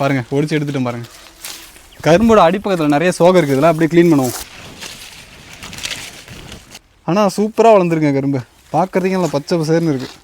பாருங்கள் ஒடிச்சு எடுத்துட்டோம் பாருங்கள் கரும்போட அடிப்பக்கத்தில் நிறைய சோகம் இருக்குது இதெல்லாம் அப்படியே க்ளீன் பண்ணுவோம். ஆனால் சூப்பராக வளர்ந்துருங்க கரும்பு. பார்க்குறதுக்கே நல்லா பச்சை பசேர்னு இருக்குது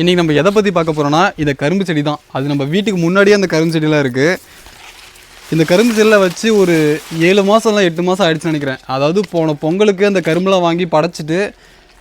இன்றைக்கி நம்ம எதை பற்றி பார்க்க போகிறோன்னா இந்த கரும்பு செடி தான் அது நம்ம வீட்டுக்கு முன்னாடியே அந்த கரும்பு செடியெலாம் இருக்குது இந்த கரும்பு செடியில் வச்சு ஒரு ஏழு மாதம்லாம் எட்டு மாதம் ஆயிடுச்சுன்னு நினைக்கிறேன். அதாவது போன பொங்கலுக்கு அந்த கரும்புலாம் வாங்கி படைச்சிட்டு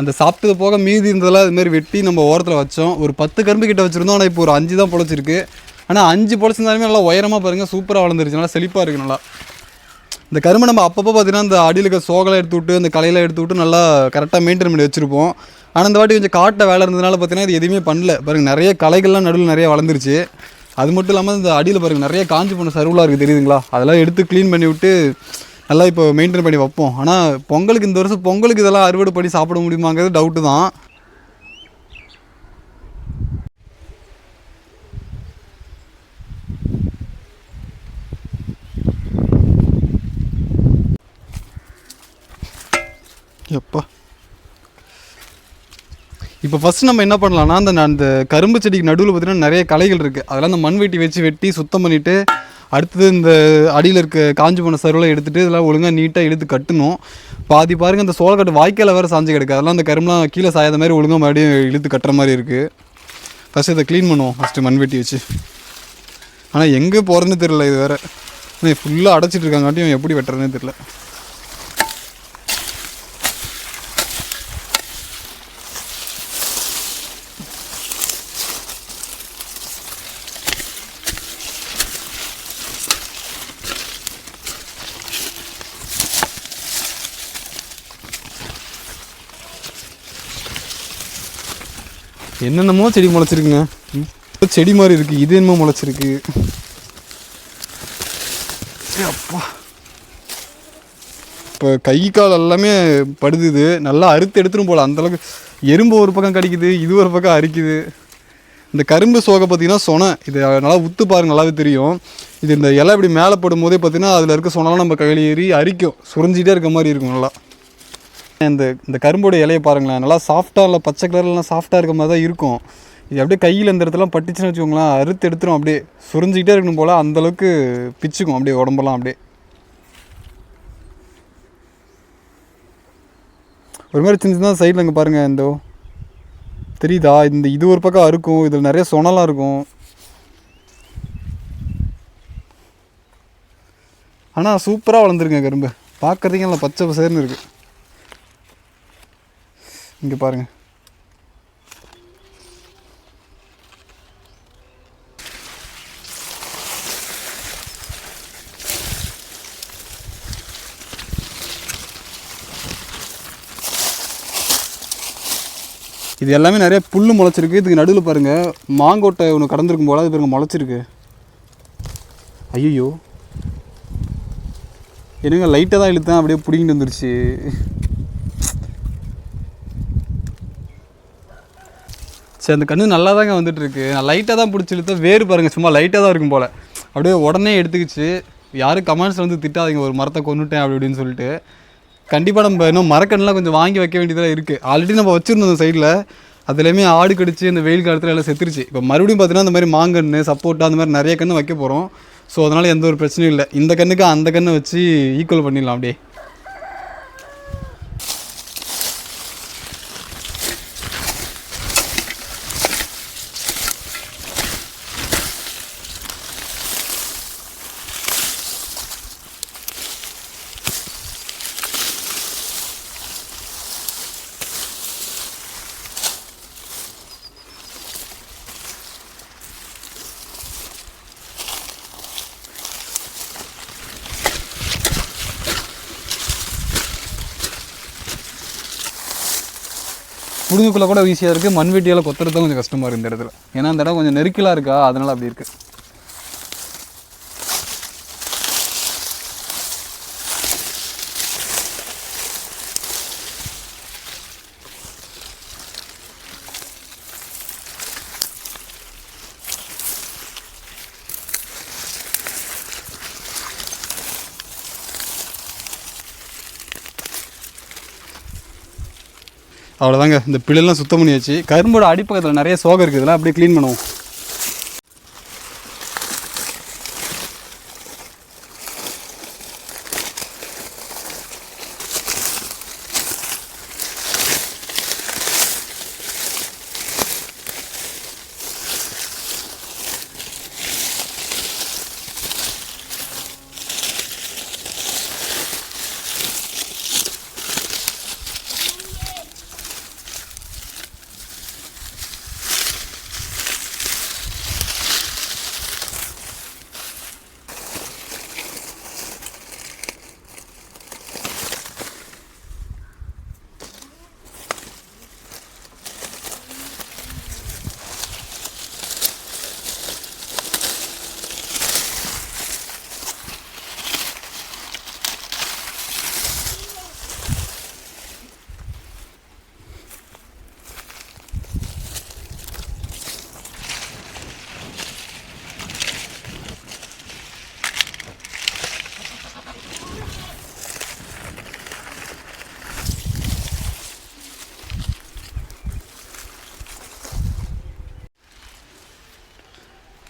அந்த சாப்பிட்டது போக மீதி இருந்ததெல்லாம் அதுமாரி வெட்டி நம்ம ஓரத்தில் வச்சோம். ஒரு பத்து கரும்பு கிட்ட வச்சுருந்தோம். ஆனால் இப்போ ஒரு அஞ்சு தான் பொழைச்சிருக்கு. ஆனால் அஞ்சு பொழைச்சிருந்தாலுமே நல்லா உயரமாக பாருங்கள் சூப்பராக வளர்ந்துருச்சு. நல்லா செழிப்பாக இருக்குது நல்லா. இந்த கரும்பை நம்ம அப்பப்போ பார்த்தீங்கன்னா இந்த அடியில் இருக்க சோகலை எடுத்து விட்டு இந்த கலையெல்லாம் எடுத்து விட்டு நல்லா கரெக்டாக மெயின்டைன் பண்ணி வச்சுருப்போம். ஆனால் இந்த வாட்டி கொஞ்சம் காட்டை வேலை இருந்ததுனால பார்த்தீங்கன்னா இது எதுவுமே பண்ணல. பாருங்க நிறைய களைகள்லாம் நடுவில் நிறைய வளர்ந்துருச்சு. அது மட்டும் இல்லாமல் இந்த அடியில் பாருங்க நிறைய காஞ்சி போன சருவலாக இருக்குது தெரியுதுங்களா? அதெல்லாம் எடுத்து க்ளீன் பண்ணி விட்டு நல்லா இப்போ மெயின்டைன் பண்ணி வைப்போம். ஆனால் பொங்கலுக்கு இந்த வருஷம் பொங்கலுக்கு இதெல்லாம் அறுவடை பண்ணி சாப்பிட முடியுமாங்கிறது டவுட்டு தான். எப்பா. இப்போ ஃபஸ்ட் நம்ம என்ன பண்ணலாம்னா அந்த அந்த கரும்பு செடிக்கு நடுவில் பார்த்தீங்கன்னா நிறைய களைகள் இருக்குது அதெல்லாம் அந்த மண் வெட்டி வச்சு வெட்டி சுத்தம் பண்ணிவிட்டு அடுத்தது இந்த அடியில் இருக்க காஞ்சி போன சருவலை எடுத்துகிட்டு இதெல்லாம் ஒழுங்காக நீட்டாக இழுத்து கட்டணும். பாதி பாருங்கள் அந்த சோளக்கட்டு வாய்க்கால வேறு சாஞ்சு கிடக்கு. அதெல்லாம் அந்த கரும்புலாம் கீழே சாயாத மாதிரி ஒழுங்காக மறுபடியும் இழுத்து கட்டுற மாதிரி இருக்குது ஃபஸ்ட்டு இதை க்ளீன் பண்ணுவோம். ஃபஸ்ட்டு மண் வெட்டி வச்சு. ஆனால் எங்கே போகிறதுன்னு தெரில இது வேறு. ஃபுல்லாக அடைச்சிட்டு இருக்காங்காட்டியும் எப்படி வெட்டுறதுன்னு தெரில என்னென்னமோ செடி முளைச்சிருக்குங்க. செடி மாதிரி இருக்கு. இது என்னமோ முளைச்சிருக்கு. அப்பா. இப்போ கை கால் எல்லாமே படுதுது. நல்லா அறுத்து எடுத்துரும் போல். அந்தளவுக்கு எறும்பு ஒரு பக்கம் கடிக்குது இது ஒரு பக்கம் அரிக்குது. இந்த கரும்பு சோகை பார்த்தீங்கன்னா சொனை. இது நல்லா உத்து பாருங்க நல்லாவே தெரியும். இது இந்த இலை இப்படி மேலே போடும் போதே பார்த்தீங்கன்னா அதில் இருக்க சொனலாம் நம்ம கையில் ஏறி அரிக்கும். சுரிஞ்சிகிட்டே இருக்க மாதிரி இருக்கும் நல்லா. இந்த இந்த கரும்போட இலையை பாருங்களேன். நல்லா சாஃப்டாக இல்லை பச்சை கலர்லாம் சாஃப்டாக இருக்க மாதிரி தான் இருக்கும். இது அப்படியே கையில் இந்த இடத்துல பட்டுச்சுன்னு வச்சுக்கோங்களேன். அறுத்து எடுத்துரும் அப்படியே சுரிஞ்சிக்கிட்டே இருக்கணும் போல். அந்தளவுக்கு பிச்சுக்கும் அப்படியே உடம்பெல்லாம் அப்படியே. ஒரு மாதிரி சின்ன சின்ன சைடில் இங்கே பாருங்கள் இந்த தெரியுதா? இந்த இது ஒரு பக்கம் அறுக்கும் இதில் நிறைய சொனலாம் இருக்கும். ஆனால் சூப்பராக வளர்ந்துருங்க கரும்பு. பார்க்குறதுக்கே நல்லா பச்சை பசேர்னு இருக்குது இங்கே பாருங்க. இது எல்லாமே நிறைய புல் முளைச்சிருக்கு. இதுக்கு நடுவில் பாருங்கள் மாங்கோட்டை ஒன்று கடந்திருக்கும் போல அது பாருங்க முளைச்சிருக்கு. ஐயோ என்னங்க லைட்டாக தான் இழுத்தேன் அப்படியே பிடிங்கிட்டு வந்துருச்சு. சரி அந்த கண்ணு நல்லா தாங்க வந்துட்டு இருக்கு நான் லைட்டாக தான் பிடிச்சிருத்த வேறு பாருங்கள் சும்மா லைட்டாக தான் இருக்கும் போல். அப்படியே உடனே எடுத்துக்கிச்சு. யாரும் கமெண்ட்ஸ் வந்து திட்டாதீங்க ஒரு மரத்தை கொண்டுட்டேன் அப்படி இப்படின்னு சொல்லிட்டு. கண்டிப்பாக நம்ம இன்னும் மரக்கண்ணெலாம் கொஞ்சம் வாங்கி வைக்க வேண்டியதாக இருக்குது ஆல்ரெடி நம்ம வச்சுருந்தோம் அந்த சைடில் அதுலேயுமே ஆடு கடிச்சு இந்த வெயில் காலத்தில் எல்லாம் செத்துருச்சு. இப்போ மறுபடியும் பார்த்தீங்கன்னா அந்த மாதிரி மாங்கன்று சப்போட்டா அந்த மாதிரி நிறைய கன்று வைக்க போகிறோம் ஸோ அதனால் எந்த ஒரு பிரச்சனையும் இல்லை. இந்த கண்ணுக்கு அந்த கண்ணை வச்சு ஈக்குவல் பண்ணிடலாம் அப்படியே. முதுகுக்குள்ளே கூட ஈஸியாக இருக்குது மண்வெட்டியால் கொத்துறது கொஞ்சம் கஷ்டமாக இருக்குது இந்த இடத்துல. ஏன்னா அந்த இடம் கொஞ்சம் நெருக்கலாக இருக்கா? அதனால் அப்படி இருக்குது அவ்வளோதாங்க இந்த பிள்ளைலாம் சுத்தம் பண்ணி வச்சு கரும்போட அடிப்பக்கத்தில் நிறைய சோகம் இருக்குது இதெல்லாம் அப்படியே க்ளீன் பண்ணுவோம்.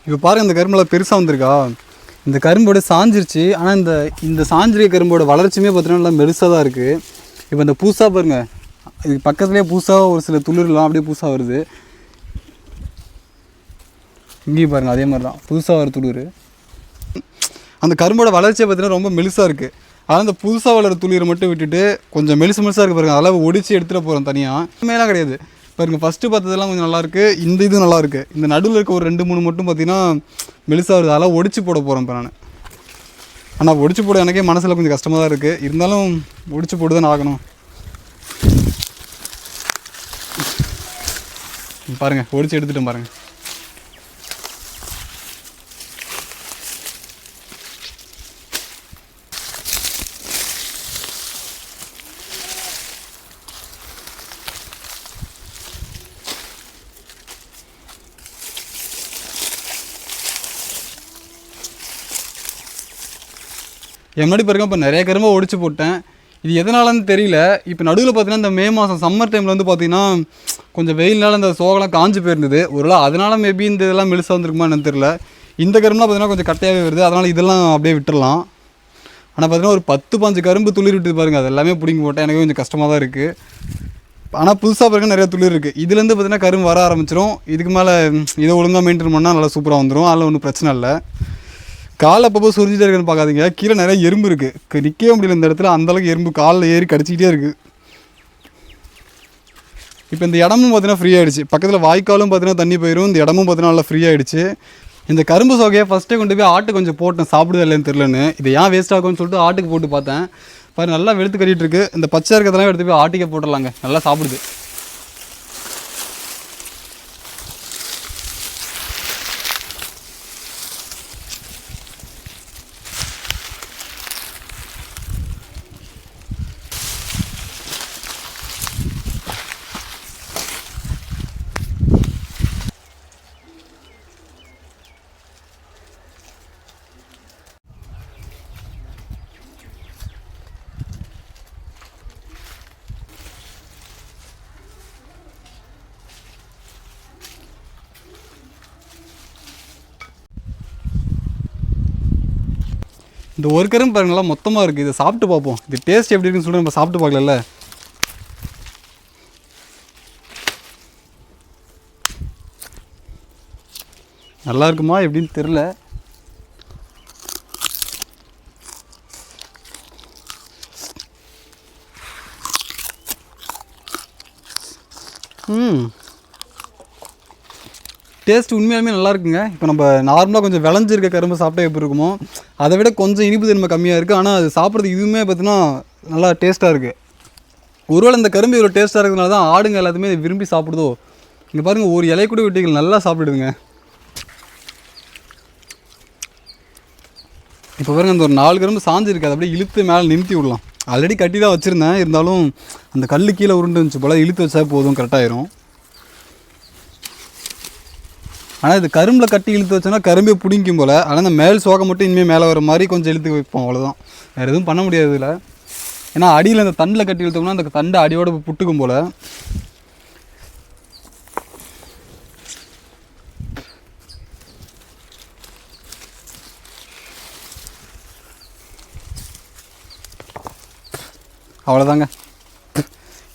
இப்போ பாருங்கள் இந்த கரும்புலாம் பெருசாக வந்திருக்கா. இந்த கரும்போட சாஞ்சிருச்சு. ஆனால் இந்த இந்த சாஞ்சிருக்க கரும்போட வளர்ச்சியுமே பார்த்தீங்கன்னா நல்லா மெருசாக தான் இருக்குது இப்போ இந்த பூசா பாருங்கள் இது பக்கத்துலேயே பூசாக ஒரு சில துளிர்லாம் அப்படியே பூசாக வருது. இங்கேயும் பாருங்கள் அதே மாதிரி தான் புதுசாக வர துளிர். அந்த கரும்போட வளர்ச்சியை பார்த்தீங்கன்னா ரொம்ப மெலுசாக இருக்குது ஆனால் அந்த புதுசாக வளர துளிரை மட்டும் விட்டுட்டு கொஞ்சம் மெலுசு மெலுசாக இருக்குது பாருங்கள் அளவு ஒடிச்சு எடுத்துகிட்டு போகிறோம் தனியாக மேலாம் கிடையாது. பாருங்க ஃபஸ்ட்டு பார்த்ததெல்லாம் கொஞ்சம் நல்லாயிருக்கு. இந்த இது நல்லாயிருக்கு. இந்த நடுவில் இருக்க ஒரு ரெண்டு மூணு மட்டும் பார்த்தீங்கன்னா மெலிசாக வருது. அதெல்லாம் ஒடிச்சு போட போகிறேன் இப்போ நான். ஆனால் ஒடிச்சு போட எனக்கே மனசில் கொஞ்சம் கஷ்டமாக தான் இருக்குது இருந்தாலும் ஒடிச்சு போட்டு தான் ஆகணும். பாருங்கள் ஒடிச்சு எடுத்துகிட்டேன் பாருங்கள் என் முன்னாடி பாருங்க இப்போ நிறைய கரும்பை ஒடிச்சு போட்டேன். இது எதனாலன்னு தெரியல. இப்போ நடுவில் பார்த்தீங்கன்னா இந்த மே மாதம் சம்மர் டைமில் வந்து பார்த்தீங்கன்னா கொஞ்சம் வெயில்னால இந்த சோகலாம் காஞ்சி போயிருந்தது. ஒருவேளை அதனால மேபி இந்த இதெல்லாம் மெலுசாக வந்துருக்குமா என்னன்னு தெரியல. இந்த கரும்புலாம் பார்த்தீங்கன்னா கொஞ்சம் கட்டையாகவே வருது. அதனால் இதெல்லாம் அப்படியே விட்டுடலாம் ஆனால் பார்த்தீங்கன்னா ஒரு பத்து பாஞ்சு கரும்பு துளிர் விட்டு பாருங்க. அது எல்லாமே பிடிங்கி போட்டேன். எனக்கு கொஞ்சம் கஷ்டமாக தான் இருக்குது ஆனால் புதுசாக பாருங்க நிறைய துளிர் இருக்குது இதுலேருந்து பார்த்தீங்கன்னா கரும்பு வர ஆரம்பிச்சிரும். இதுக்கு மேலே இதை ஒழுங்காக மெயின்டைன் பண்ணால் நல்லா சூப்பராக வந்துடும் அதில் ஒன்றும் பிரச்சனை இல்லை. கால் அப்பப்போ சுரிஞ்சிட்டே இருக்குன்னு பார்க்காதீங்க. கீழே நிறைய எறும்பு இருக்குது நிற்கவே முடியல இந்த இடத்துல. அந்தளவுக்கு எறும்பு காலில் ஏறி கடிச்சிக்கிட்டே இருக்குது இப்போ இந்த இடமும் பார்த்தீங்கன்னா ஃப்ரீ ஆகிடுச்சு பக்கத்தில் வாய்க்காலும் பார்த்தீங்கன்னா தண்ணி போயிடும் இந்த இடமும் பார்த்தீங்கன்னா நல்லா ஃப்ரீ ஆகிடுச்சு இந்த கரும்பு சோகையை ஃபஸ்ட்டே கொண்டு போய் ஆட்டு கொஞ்சம் போட்டேன். சாப்பிடுதா இல்லைன்னு தெரிலன்னு இதை ஏன் வேஸ்ட் ஆகும்னு சொல்லிட்டு ஆட்டுக்கு போட்டு பார்த்தேன். பாரு நல்லா வெளுத்து கட்டிட்டு இருக்கு. இந்த பச்சை இருக்கிறதெல்லாம் எடுத்து போய் ஆட்டுக்கே போட்டுடலாங்க. நல்லா சாப்பிடுது. இந்த ஒரு கரும்பு பாருங்களா மொத்தமாக இருக்குது இதை சாப்பிட்டு பார்ப்போம். இது டேஸ்ட் எப்படி இருக்குன்னு சொல்லிட்டு நம்ம சாப்பிட்டு பார்க்கல நல்லா இருக்குமா எப்படின்னு தெரில ம். டேஸ்ட் உண்மையாலுமே நல்லா இருக்குங்க. இப்போ நம்ம நார்மலாக கொஞ்சம் விளைஞ்சிருக்க கரும்பு சாப்பிட்டா எப்படி இருக்குமோ அதை விட கொஞ்சம் இனிப்பு தன்மை கம்மியாக இருக்குது ஆனால் அது சாப்பிட்றது இதுவுமே பார்த்தீங்கன்னா நல்லா டேஸ்ட்டாக இருக்குது ஒருவேளை இந்த கரும்பு இவ்வளோ டேஸ்ட்டாக இருக்கிறதுனால தான் ஆடுங்க எல்லாத்தையுமே விரும்பி சாப்பிடுதோ? இங்கே பாருங்கள் ஒரு இலை கூட விட்டுகள் நல்லா சாப்பிடுதுங்க. இப்போ பாருங்கள் அந்த ஒரு நாலு கரும்பு சாஞ்சிருக்கு. அதை அப்படியே இழுத்து மேலே நிறுத்தி விடலாம். ஆல்ரெடி கட்டி தான் வச்சுருந்தேன். இருந்தாலும் அந்த கல் கீழே உருண்டு இருந்துச்சு போல் இழுத்து வச்சா போதும் கரெக்டாயிரும் ஆனால் இது கரும்பில் கட்டி இழுத்து வச்சோன்னா கரும்பே பிடிக்கும் போல். ஆனால் அந்த மேல் சோகம் மட்டும் இனிமேல் மேலே வர மாதிரி கொஞ்சம் இழுத்து வைப்போம் அவ்வளோதான் வேறு எதுவும் பண்ண முடியாது இதில். ஏன்னா அடியில் இந்த தண்டில் கட்டி இழுத்தோம்னா அந்த தண்டை அடியோட புட்டுக்கும் போல். அவ்வளோதாங்க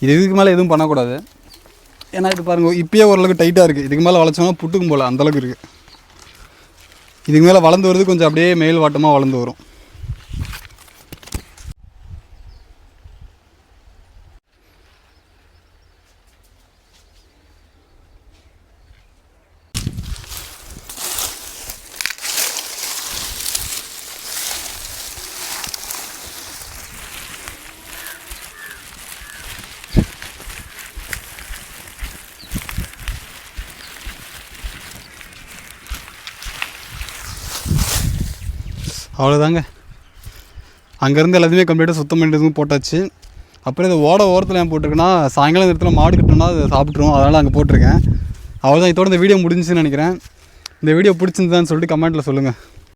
இது இதுக்கு மேலே எதுவும் பண்ணக்கூடாது. ஏன்னா இது பாருங்க இப்பயே ஓரளவுக்கு டைட்டாக இருக்குது இதுக்கு மேலே வளைச்சோம்னா புட்டுக்கும் போல் அந்தளவுக்கு இருக்குது இதுக்கு மேலே வளர்ந்து வருது கொஞ்சம் அப்படியே மேல் வாட்டமாக வளர்ந்து வரும். அவ்வளோதாங்க அங்கேருந்து எல்லாத்தையுமே கம்ப்ளீட்டாக சுத்தம் பண்ணிட்டு போட்டாச்சு. அப்புறம் இந்த ஓட ஓரத்தில் ஏன் போட்டிருக்கேன்னா சாயங்காலம் இடத்துல மாடு கட்டணும்னா அதை சாப்பிட்ருவோம் அதனால் அங்கே போட்டிருக்கேன். அவ்வளோதான் இதோட இந்த வீடியோ முடிஞ்சுன்னு நினைக்கிறேன். இந்த வீடியோ பிடிச்சிருந்தான்னு சொல்லிட்டு கமெண்ட்டில் சொல்லுங்கள்